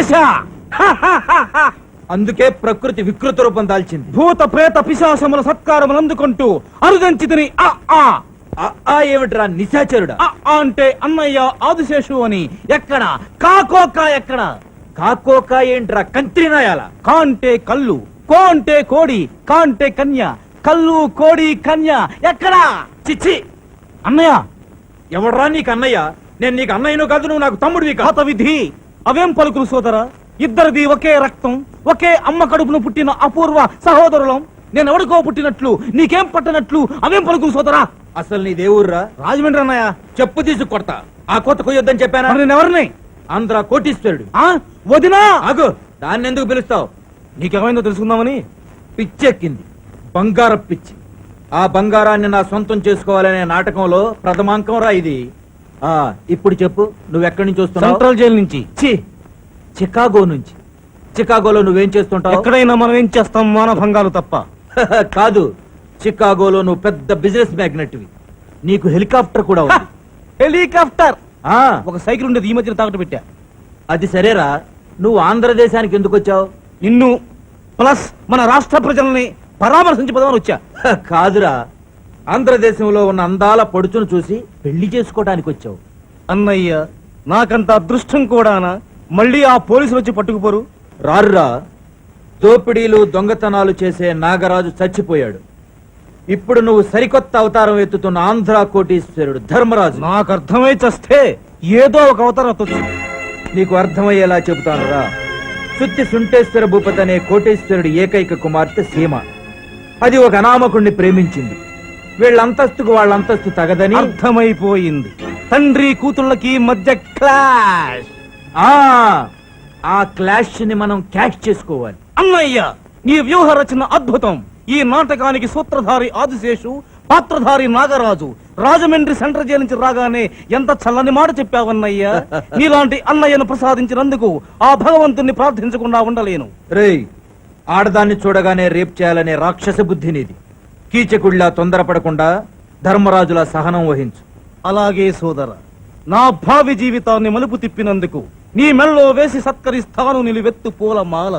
ఆశ అందుకే ప్రకృతి వికృత రూపం దాల్చింది. భూత ప్రేత పిశాసముల సత్కారములు అందుకుంటూ అరుదంచి తిని ఆ. ఆ ఆ ఏమిట్రా నిశాచరుడా? ఆ అంటే అన్నయ్య ఆదిశేషు అని. ఎక్కడ? కాకోక ఎక్కడ? కాకోక ఏంట్రా? కంత్రినాయాల? కా అంటే కళ్ళు కో అంటే కోడి కా అంటే కన్య కళ్ళు కోడి కన్య. ఎక్కడా? చిచ్చి! అన్నయ్య! ఎవడ్రా నీకు అన్నయ్య నేను నీకు అన్నయ్యను కాదు నువ్వు నాకు తమ్ముడివి కాదు. హత విధి అవేం పలుకులు సోదరా? ఇద్దరిది ఒకే రక్తం ఒకే అమ్మ కడుపును పుట్టిన అపూర్వ సహోదరులం. నేను ఎవడికో పుట్టినట్లు నీకేం పట్టనట్లు అవేం పలుకులు సోదరా? అసలు నీ దేవుర్రా రాజమండ్రి అన్నయ్య. చెప్పు తీసి కొడతా. ఆ కొత్త కొయ్యొద్దని చెప్పానా? నేను ఎవరిని? ఆంధ్ర కోటీశ్వరుడు. ఆ? వదినా? ఆగు. దాన్ని ఎందుకు పిలుస్తావు? నీకేమైందో తెలుసుకుందామని. పిచ్చెక్కింది. బంగారం పిచ్చి. ఆ బంగారాన్ని నా సొంతం చేసుకోవాలనే నాటకంలో ప్రథమాంకం రా ఇది. ఆ ఇప్పుడు చెప్పు నువ్వెక్కడి నుంచి వస్తున్నావు? సెంట్రల్ జైలు నుంచి. ఛీ, చికాగో నుంచి. చికాగోలో నువ్వేం చేస్తుంటావు? ఎక్కడైనా మనం ఏం చేస్తాం? మానభంగాలు తప్ప. కాదు చికాగోలో నువ్వు పెద్ద బిజినెస్ మ్యాగ్నెట్వి. నీకు హెలికాప్టర్ కూడా ఉంది. హెలికాప్టర్! ఆ, ఒక సైకిల్ ఉండేది ఈ మధ్యన తాకట్టు పెట్టా. అది సరేరా నువ్వు ఆంధ్రదేశానికి ఎందుకు వచ్చావు? నిన్ను ప్లస్ మన రాష్ట్ర ప్రజల్ని పరామర్శించి పదమని వచ్చా కాదురా ఆంధ్రదేశంలో ఉన్న అందాల పొడుచును చూసి పెళ్ళి చేసుకోవడానికి వచ్చావు. అన్నయ్య నాకంత అదృష్టం కూడానా మళ్ళీ ఆ పోలీసులు వచ్చి పట్టుకుపోరు? రారురా దోపిడీలు దొంగతనాలు చేసే నాగరాజు చచ్చిపోయాడు. ఇప్పుడు నువ్వు సరికొత్త అవతారం ఎత్తుతున్న ఆంధ్ర కోటీశ్వరుడు ధర్మరాజు. నాకు అర్థమై చస్తే ఏదో ఒక అవతారం ఎత్తొచ్చు నీకు అర్థమయ్యేలా చెబుతానురా. సుత్తి సుంటేశ్వర భూపతి అనే కోటేశ్వరుడి ఏకైక కుమార్తె సీమ. అది ఒక అనామకుణ్ణి ప్రేమించింది. వీళ్ళ అంతస్తుకు వాళ్ళ అంతస్తు తగదని అర్థమైపోయింది. తండ్రి కూతుళ్ళకి మధ్య క్లాష్. ఆ ఆ క్లాష్ని మనం క్యాష్ చేసుకోవాలి. అన్నయ్య నీ వ్యూహ రచన అద్భుతం. ఈ నాటకానికి సూత్రధారి ఆదిశేషు పాత్రధారి నాగరాజు రాజమండ్రి సెంట్రల్ జైలు నుంచి రాగానే ఎంత చల్లని మాట చెప్పావన్నయ్య? నీలాంటి అన్నయ్యను ప్రసాదించినందుకు ఆ భగవంతుణ్ణి ప్రార్థించకుండా ఉండలేను. రేయ్ ఆడదాన్ని చూడగానే రేప్ చేయాలనే రాక్షస బుద్ధి నీది. కీచకుడిలా తొందరపడకుండా ధర్మరాజులా సహనం వహించు. అలాగే సోదర నా భావి జీవితాన్ని మలుపు తిప్పినందుకు నీ మెళ్ళో వేసి సత్కరిస్తాను నిలువెత్తు పూల మాల.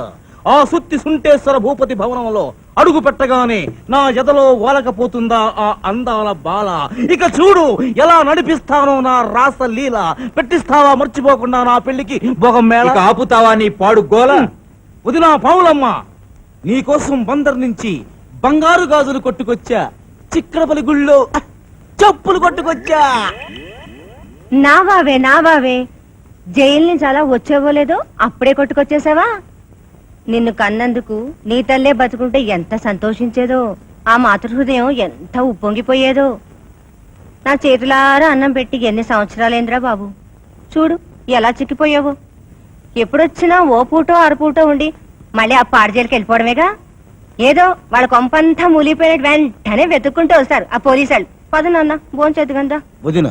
ఆ సుత్తి సుంటేశ్వర భూపతి భవనంలో అడుగు పెట్టగానే నా ఎదలో వాలకపోతుందా ఆ అందాల బాల. ఇక చూడు ఎలా నడిపిస్తానో నా రాస లీల. పెట్టిస్తావా మర్చిపోకుండా నా పెళ్ళికి భోగం మేళ. ఆపుతావా నీ పాడు గోల? వదినా పావులమ్మ నీకోసం బందర్ నుంచి బంగారు గాజులు కొట్టుకొచ్చా. చిక్కడపల్లి గుళ్ళో చెప్పులు కొట్టుకొచ్చా. నా బావే నా బావే జైలు నుంచి అలా వచ్చేవోలేదో అప్పుడే కొట్టుకొచ్చేసావా? నిన్ను కన్నందుకు నీ తల్లే బతుకుంటే ఎంత సంతోషించేదో ఆ మాతృహృదయం ఎంత ఉప్పొంగిపోయేదో. నా చేతులారా అన్నం పెట్టి ఎన్ని సంవత్సరాలేంద్రా బాబు? చూడు ఎలా చిక్కిపోయావు. ఎప్పుడొచ్చినా ఓ పూటో అరపూటో ఉండి మళ్ళీ ఆ పాడజేలకు వెళ్ళిపోవడమేగా? ఏదో వాళ్ళ కొంపంతా మూలిపోయినట్టు వెంటనే వెతుక్కుంటూ వస్తారు ఆ పోలీసు వాళ్ళు పద నాన్న భోంచేద్దు కదా వదిన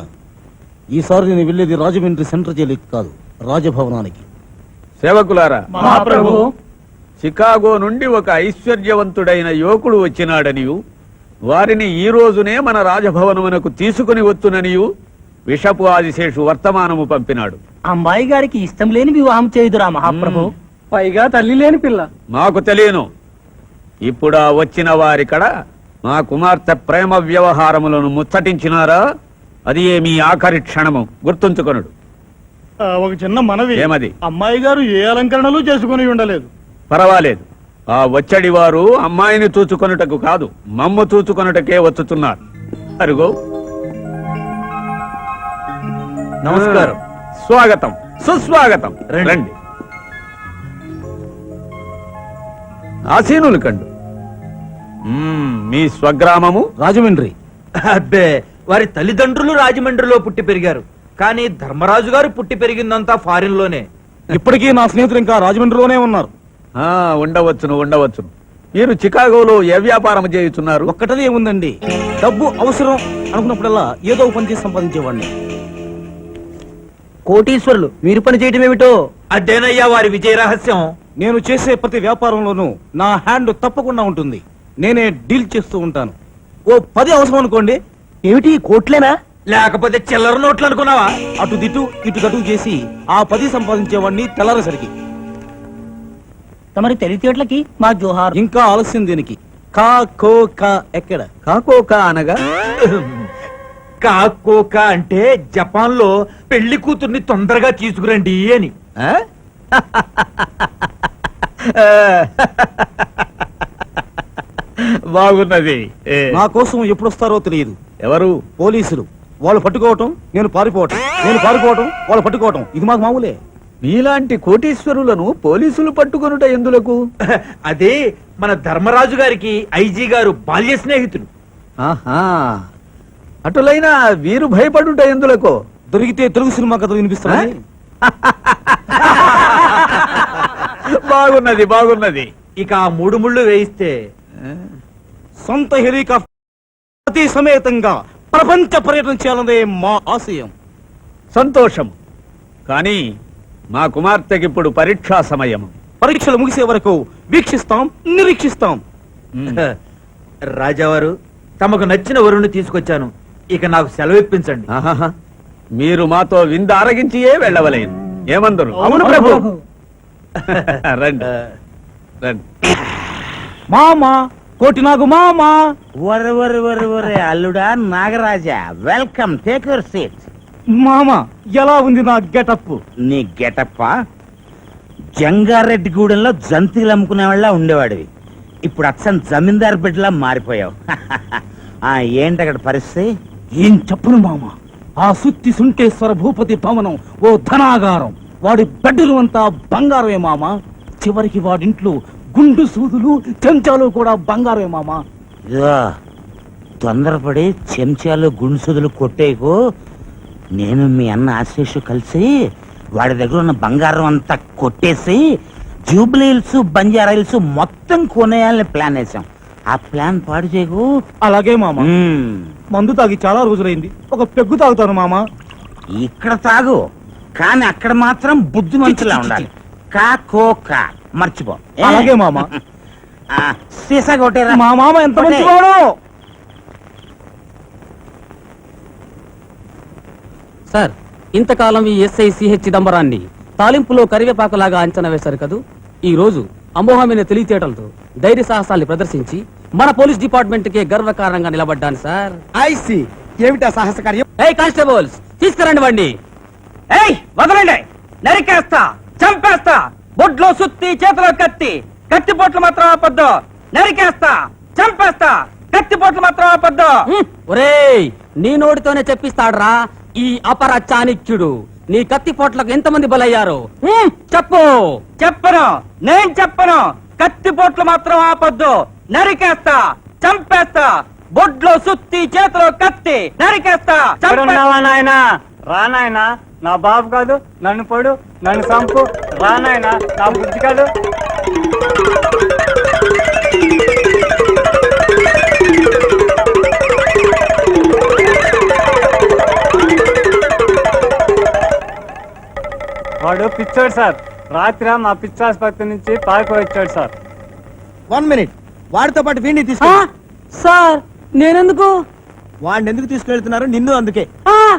ఈసారి నేను వెళ్ళేది రాజమండ్రి సెంట్రల్ జైలుకి కాదు రాజభవనానికి. సేవకులారా మహాప్రభు. చికాగో నుండి ఒక ఐశ్వర్యవంతుడైన యువకుడు వచ్చినాడనియు వారిని ఈ రోజునే మన రాజభవనమునకు తీసుకుని వచ్చుననియు విషపు ఆదిశేషు వర్తమానము పంపినాడు. అమ్మాయి గారికి ఇష్టం లేని వివాహం చేయుదురా మహాప్రభు. పైగా తల్లి లేని పిల్ల. మాకు తెలియను. ఇప్పుడా వచ్చిన వారికడ మా కుమార్తె ప్రేమ వ్యవహారములను ముచ్చటించినారా? అది ఏమీ ఆఖరి క్షణము? గుర్తుంచుకొనుడు. ఆ, ఒక చిన్న మనవి. ఏమది? అమ్మాయి గారు ఏ అలంకరణలు చేసుకుని ఉండలేదు. పర్వాలేదు. ఆ వచ్చడి వారు అమ్మాయిని చూచుకొనుటకు కాదు మమ్ము చూచుకొనుటకే వచ్చుతున్నారు. అరుగో. నమస్కారం. స్వాగతం. సుస్వాగతం. రండి. ఆసీనులు కండు. మీ స్వగ్రామము? రాజమండ్రి. అబ్బే వారి తల్లిదండ్రులు రాజమండ్రిలో పుట్టి పెరిగారు. కానీ ధర్మరాజు గారు పుట్టి పెరిగిందంతా ఫారిన్లోనే ఇప్పటికీ నా స్నేహితులు ఇంకా రాజమండ్రిలోనే ఉన్నారు. ఆ ఉండవచ్చును ఉండవచ్చును. మీరు చికాగోలో ఏ వ్యాపారం చేయుచున్నారు? ఒక్కటదే ఏముందండి డబ్బు అవసరం అనుకున్నప్పుడల్లా ఏదో ఒక పని చేసి సంపాదించేవాడిని. కోటీశ్వరులు మీరు పని చేయటం ఏమిటో? అదేనయ్యా వారి విజయ రహస్యం. నేను చేసే ప్రతి వ్యాపారంలోనూ నా హ్యాండ్ తప్పకుండా ఉంటుంది. నేనే డీల్ చేస్తూ ఉంటాను. ఓ పది అవసరం అనుకోండి. ఏమిటి కోట్లేనా? లేకపోతే చిల్లర నోట్లు అనుకున్నావా? అటు దిటు ఇటు గటు చేసి ఆ పది సంపాదించేవాడిని తెల్లారేసరికి. తమరి తెలివితేటలకి మా జోహార్ ఇంకా ఆలస్యం దీనికి. కా కో కా ఎక్కడ? కాకోక అనగా? కాకోక అంటే జపాన్లో పెళ్ళి కూతుర్ని తొందరగా తీసుకురండి అని. ఆ? బాగున్నది. నా కోసం ఎప్పుడు వస్తారో తెలియదు. ఎవరు? పోలీసులు. వాళ్ళు పట్టుకోవటం నేను పారిపోవటం. నేను పారిపోవటం వాళ్ళు పట్టుకోవటం. ఇది మాకు మామూలే. మీలాంటి కోటీశ్వరులను పోలీసులు పట్టుకొనుట ఎందులకు? అదే మన ధర్మరాజు గారికి ఐజీ గారు బాల్య స్నేహితులు. ఆహా. అటులైన వీరు భయపడుట ఎందులకు? దొరికితే తెలుగు సినిమా కథ వినిపిస్తాను బాగున్నది బాగున్నది. ఇక ఆ మూడు ముళ్ళు వేయిస్తే సొంత హెలికాప్టర్ అతి సమేతంగా ప్రపంచ పర్యటన చేయాలనే మా ఆశయం. సంతోషం. కానీ మా కుమార్తెకి ఇప్పుడు పరీక్షా సమయం పరీక్షలు ముగిసే వరకు వీక్షిస్తాం నిరీక్షిస్తాం. రాజావారు తమకు నచ్చిన వరుణ్ణి తీసుకొచ్చాను. ఇక నాకు సెలవు ఇప్పించండి. మీరు మాతో విందు ఆరగించియే వెళ్ళవలేను. ఏమందరు? అవును ప్రభు. రండి. రండి. మామా. కోటి నాగు మామా. వరే వరే వరే వరే అల్లుడా Nagaraja welcome take your seat మామా ఎలా ఉంది నా గెటప్? నీ గెటప్ప? జంగారెడ్డిగూడెంలో జంతికలు అమ్ముకునే వాళ్ళ ఉండేవాడివి. ఇప్పుడు అచ్చం జమీందార్ బిడ్డలా మారిపోయావు. ఆ ఏంటి అక్కడ పరిస్థితి? ఏం చెప్పును మామ. ఆ సుత్తి సుంటేశ్వర భూపతి భవనం ఓ ధనాగారం. వాడి బెడ్డలు అంతా బంగారమే మామ. చివరికి వాడింట్లో గుండు సూదులు చెంచాలు కూడా బంగారమే మామ. ఇదిగో, తొందరపడి చెంచాలు గుండుసుదులు కొట్టేకు. నేను మీ అన్న ఆశీష్ కలిసి వాడి దగ్గర ఉన్న బంగారం అంతా కొట్టేసి జూబ్లీ హిల్స్ బంజారా హిల్స్ మొత్తం కొనేయాలని ప్లాన్ వేసాం ఆ ప్లాన్ పాడు చేయకు. అలాగే మామ. మ్మ్. మందు తాగి చాలా రోజులైంది. ఒక పెగ్గు తాగుతాను మామ. ఇక్కడ తాగు. కానీ అక్కడ మాత్రం బుద్ధిమంతులా ఉండాలి. కా కో కా మర్చిపో? అలాగే మామ. ఆ, సీసా కొట్టేరా. మా మామ ఎంత. మంచివాడు! సార్ ఇంతకాలం ఈ ఎస్ఐ సిహెచ్ చిదంబరాన్ని తాలింపులో కరివేపాకులాగా అంచనా వేశారు కదూ? ఈ రోజు అమోఘమైన తెలివితేటలతో ధైర్య సాహసాల్ని ప్రదర్శించి మన పోలీస్ డిపార్ట్మెంట్ కే గర్వకారణంగా నిలబడ్డాను సార్. ఐసి ఏమిటా సాహస కార్యం? ఏయ్ కానిస్టేబుల్స్ తీసుకురండి వండి ఏయ్ వదలండి. నరికేస్తా. చంపేస్తా. బొడ్లో సుత్తి చేతిలో కత్తి. కత్తి పొట్లు మాత్రం ఆపద్దు. నరికేస్తా చంపేస్తా. కత్తి పొట్లు మాత్రం ఆపద్దు. ఒరేయ్ నీ నోటితోనే చెప్పిస్తాడ్రా ఈ అపర చాణిక్యుడు. నీ కత్తి పోట్లకు ఎంతమంది బలయ్యారు? చెప్పు. చెప్పను. నేను చెప్పను. కత్తి పొట్లు మాత్రం ఆపద్దు. నరికేస్తా చంపేస్తా. బొడ్లో సుత్తి చేతిలో కత్తి. నరికేస్తా నాయనా? రా నాయనా. నా బాబు కాదు. నన్ను పొడు. నన్ను చంపు. నాయనా నా బుద్ధి కాదు. వాడు పిచ్చోడు సార్. రాత్రి మా పిచ్చాసుపత్రి నుంచి పారిపోయి వచ్చాడు సార్. One minute. వాడితో పాటు వీడిని తీసుకు సార్ నేనెందుకు? వాడిని ఎందుకు తీసుకెళ్తున్నారు? నిన్ను అందుకే. ఆ,